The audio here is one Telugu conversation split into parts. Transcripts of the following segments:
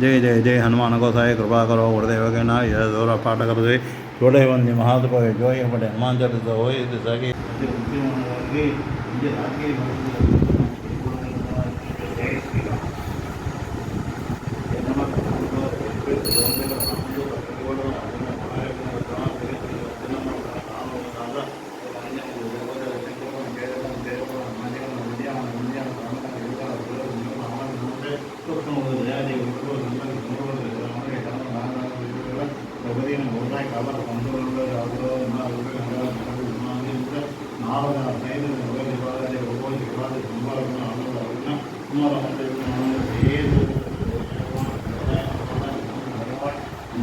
જય જય જય, હનુમાન ગોસાઈ, કૃપા કરો વરદેવ કે ના દોરા પાઠ કરો જોઈ જોડે વંદે મહાત્મા જોઈએ પડે હનુમાન ચરિત્ર હોય, તો સગી. ಆವಾಗ ಟ್ರೈನ್ ಮೊಬೈಲ್ ಇವಾಗಲೇ ಹೋಗಿ ಇವಾಗ ತುಂಬ ಅನ್ನೋದನ್ನ ಸುಮಾರು ಏನು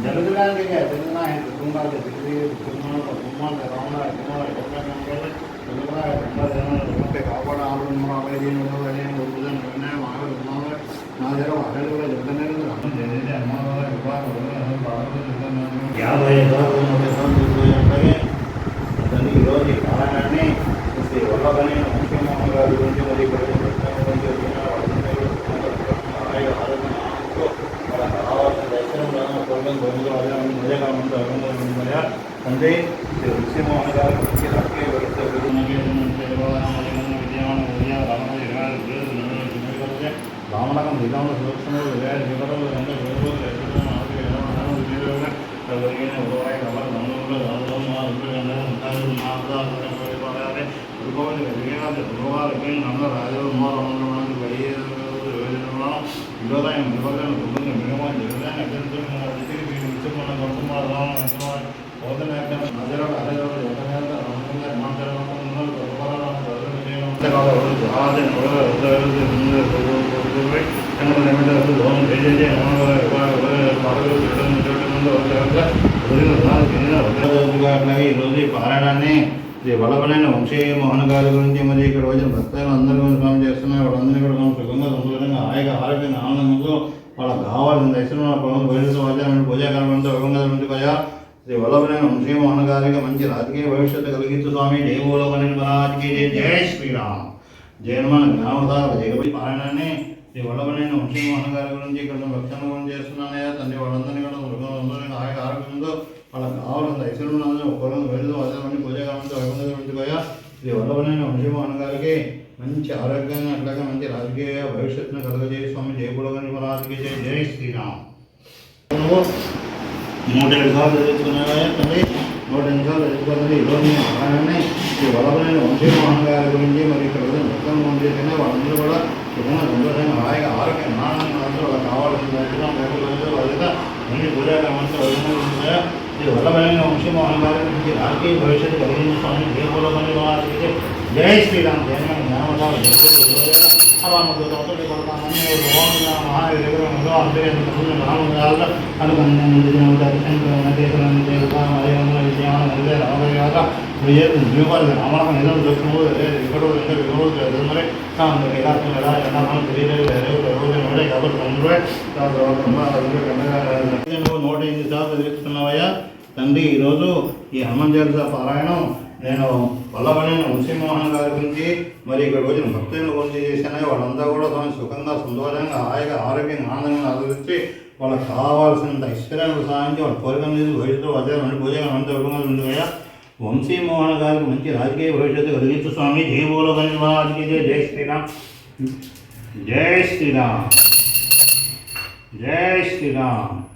ಜಲದಿರಾಂಗಿಗೆ ಅದೆಲ್ಲ ಆಯಿತು ತುಂಬ ಜಗದಿ ತುಂಬ ತುಂಬ ರಾವಣ ಕುಮಾರ ಎಲ್ಲ ತುಂಬ ಜನ ಮತ್ತೆ ಕಾಪಾಡ ಆರು ಮೂರು ಅವೈದು ಏನು ಒಂದು ನಿರ್ಣಯ ಆಗೋದು ನಾವೇರೋ ಹಗಲುಗಳ ಜೊತೆ ಅಮ್ಮ ವಿವಾಹ ಯಾವ செய்யலாம் என்று அருள்முறையா தந்தை இது நிச்சயமாக இலக்கை வருத்த விஜயமான உதயா ராமனை ராமனகம் இல்லாமல் சுரட்சணோடு வேறு விவரம் எந்த விரும்புவது லட்சம் நாளைக்கு இளவனாக உயிரோடு வருகின்ற உருவாய் அவர் நம்மளோட வருதமாக இருக்கிறது மாதா வழிபாடாக உருவாது நல்ல ராஜகுமார் அவர்களுடன் வெளியேறுவது வெளியிடலாம் இவதான் என் விவரம் ఈరోజు ఈ పారాయణాన్ని శ్రీ వల్లభనైన వంశీ మోహన్ గారి గురించి మరి ఇక్కడ రోజున భక్తులు అందరూ కూడా స్వామి చేస్తున్నారు. వాళ్ళందరూ కూడా సుఖంగా సంతోషంగా హాయిగా ఆరోగ్యంగా ఆనందంతో వాళ్ళకి కావాల్సిన దక్షిణ పొలం బయలుదేరి వాద్యాలను పూజాకాలంతో యోగంగా ఉండిపోయా శ్రీ వల్లభనైన వంశీ మోహన్ గారికి మంచి రాజకీయ భవిష్యత్తు కలిగించు స్వామి జై. బోలభనైన జయ జయ శ్రీరామ్ జయన్మన జ్ఞానవతార జగపతి పారాయణాన్ని శ్రీ వల్లభనైన వంశీ మోహన్ గారి గురించి ఇక్కడ రక్షణ గురించి చేస్తున్నానయ్యా. తండ్రి వాళ్ళందరినీ కూడా మృగందరినీ ఆయన ఆరోగ్యంతో వాళ్ళకి కావాల్సిన దర్శనం ఒక్కరు బయలుదేరి వాద్యాలని పూజాకాలంతో యోగంగా ఉండిపోయా శ్రీ వల్లభనైన వంశీ మోహన్ గారికి మంచి ఆరోగ్యంగా అట్లాగే మంచి రాజకీయ భవిష్యత్తును కలగజేయ స్వామి జయపులగని రాజకీయ జయ జయ శ్రీరామ్. నువ్వు నూట ఏడు సార్లు చదువుకున్నావా తండ్రి నూట ఎనిమిది సార్లు చదువుకున్నది ఈరోజు నేను ఈ వల్లభనైన వంశీమోహన్ గారి గురించి మరి ఇక్కడ మొత్తం చేసిన వాళ్ళందరూ కూడా సుఖంగా సంతోషంగా హాయిగా ఆరోగ్యం ఆనందంగా అందరూ వాళ్ళకి కావాల్సిన దర్శనం లేకపోతే వాళ్ళ మంచి పూజాకాలంతో వదిలిన ఈ వల్లభనైన వంశీమోహన్ గారి గురించి రాజకీయ భవిష్యత్తు కలిగించిన స్వామి జయపులగని మహారాజుకి జై శ్రీరామ్ జయమైన జ్ఞానవతాలు నూట ఎనిమిది సార్లు తెలుస్తున్నావయ్యా తండ్రి ఈరోజు ఈ హనుమాన్ చాలీస పారాయణం నేను వల్లభనైన వంశీమోహన్ గారి గురించి మరి ఇక్కడ రోజున భక్తుల గురించి చేశాను. వాళ్ళంతా కూడా తమ సుఖంగా సంతోషంగా హాయిగా ఆరోగ్యంగా ఆనందంగా ఆదరించి వాళ్ళకి కావాల్సినంత ఐశ్వర్యాన్ని సాధించి వాళ్ళ కోరికలు తీసి భవిష్యత్తు వద్ద నుండి పూజగా అంత విధంగా ఉండగా వంశీమోహన్ గారికి మంచి రాజకీయ భవిష్యత్తు కలిగించు స్వామి. జై బోలో జై శ్రీరామ్. జై శ్రీరామ్. జై శ్రీరామ్.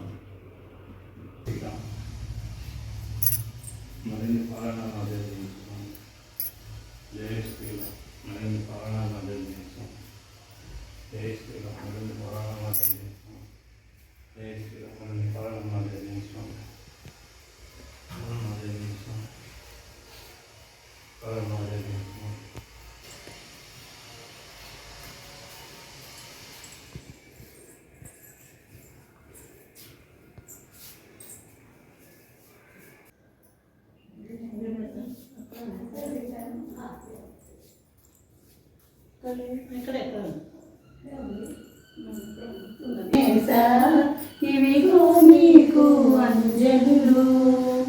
ఇవిగో నీకు అంజనులు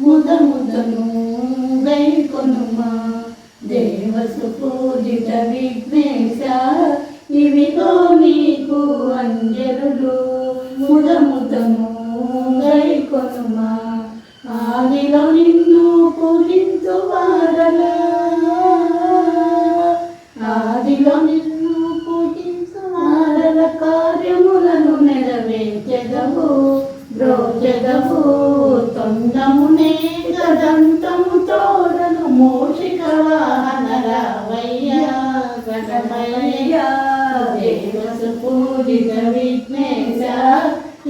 ముద ముదను గైకొనుమా దేవసు పూజిత విఘ్నేశ ఇవిగో నీకు అంజనులు ముద ముదను గైకొనుమా ఆదిలో నిన్ను పూజించు వారలా. ఆదిలో నిన్ను పూజించు కార్యములను నెరవేర్చెదవు బ్రోచెదవు తొండమునే గదంతము తోడను మూషిక వాహన రావయ్య దేవసు పూజిత విఘ్నేశ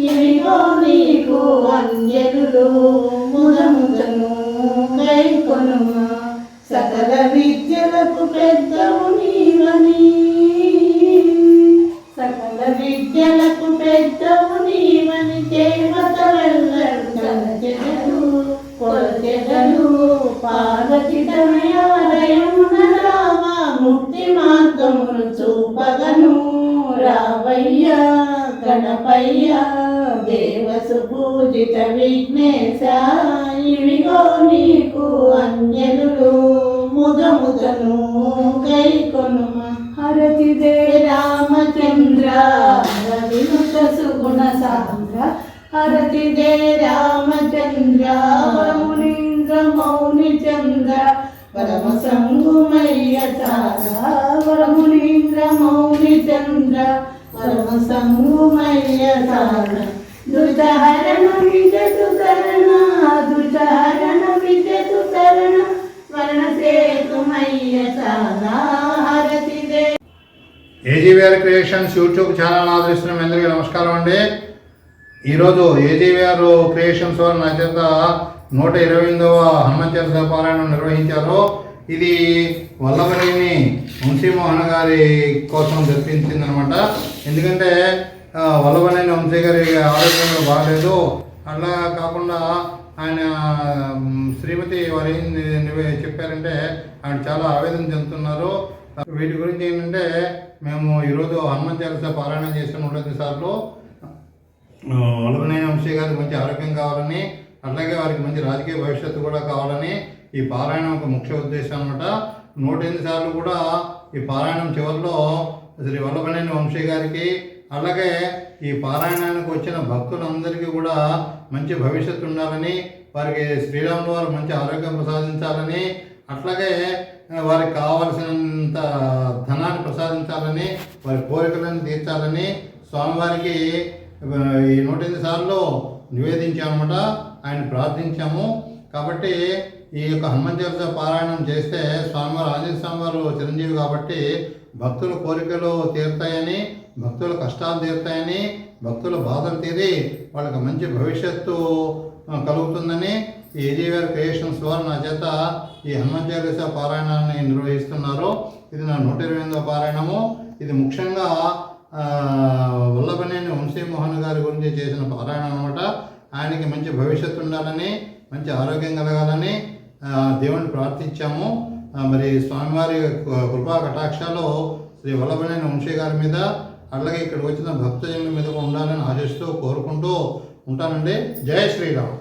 ఇవిగో నీకు అంజలులు విఘ్నేశ ఇవిగో నీకు అంజలులు ముదముదను కైకొనుమ హరతి దే రామచంద్ర రవినుత సుగుణ సాంద్ర. హరతి దే రామచంద్ర మునీంద్ర మౌని చంద్ర. పరమ సంగుమయ్య చారా వరమునీంద్ర మౌని చంద్ర. పరమ సంగుమయ్య చార దుతహరణ విజతు తరణ దుతహరణ విజతు తరణ వరణ సేతుమయ్య ఏజీవీఆర్ క్రియేషన్స్ యూట్యూబ్ ఛానల్ ఆదరిస్తున్న అందరికీ నమస్కారం అండి. ఈరోజు ఏజీవీఆర్ క్రియేషన్స్ వారు నా చేత నూట ఇరవై ఎనిమిదవ హనుమంత పారాయణం నిర్వహించారు. ఇది వల్లభనేని వంశీమోహన్ గారి కోసం జరిపించిందనమాట ఎందుకంటే వల్లభనేని వంశీ గారి ఆరోగ్యం బాగాలేదు. అలా కాకుండా ఆయన శ్రీమతి వారు ఏం నివే- చెప్పారంటే ఆయన చాలా ఆవేదన చెందుతున్నారు. వీటి గురించి ఏంటంటే మేము ఈరోజు హనుమాన్ చాలీస పారాయణం చేసిన ఉంటుంది సార్లు వల్లభనేని వంశీ గారికి మంచి ఆరోగ్యం కావాలని అట్లాగే వారికి మంచి రాజకీయ భవిష్యత్తు కూడా కావాలని ఈ పారాయణం ఒక ముఖ్య ఉద్దేశం అనమాట నూట ఎనిమిది సార్లు కూడా ఈ పారాయణం చివరిలో శ్రీ వల్లభనేని వంశీ గారికి అలాగే ఈ పారాయణానికి వచ్చిన భక్తులందరికీ కూడా మంచి భవిష్యత్తు ఉండాలని వారికి శ్రీరాములు వారు మంచి ఆరోగ్యం ప్రసాదించాలని అట్లాగే వారికి కావలసినంత ధనాన్ని ప్రసాదించాలని వారి కోరికలను తీర్చాలని స్వామివారికి ఈ నూట ఎనిమిది సార్లు నివేదించామన్నమాట. ఆయన ప్రార్థించాము. కాబట్టి ఈ యొక్క హనుమంత చాలీసా పారాయణం చేస్తే స్వామివారు ఆంజనేయ స్వామివారు చిరంజీవి కాబట్టి భక్తుల కోరికలు తీరుతాయని భక్తుల కష్టాలు తీరుతాయని భక్తుల బాధలు తీరి వాళ్ళకి మంచి భవిష్యత్తు కలుగుతుందని ఈ ఏజీవీఆర్ క్రియేషన్స్ వారు నా చేత ఈ హనుమంత చాలీస పారాయణాన్ని నిర్వహిస్తున్నారు. ఇది నా నూట ఇరవై ఎనిమిదవ పారాయణము. ఇది ముఖ్యంగా వల్లభనేని వంశీమోహన్ గారి గురించి చేసిన పారాయణం అనమాట ఆయనకి మంచి భవిష్యత్తు ఉండాలని మంచి ఆరోగ్యం కలగాలని దేవుణ్ణి దేవుని ప్రార్థించాము మరి స్వామివారి కృపా కటాక్షాలు శ్రీ వల్లభనేని వంశీ గారి మీద అలాగే ఇక్కడ వచ్చిన భక్తజనుల మీద ఉండాలని ఆశిస్తూ కోరుకుంటూ ఉంటానండి. జయ శ్రీరామ్.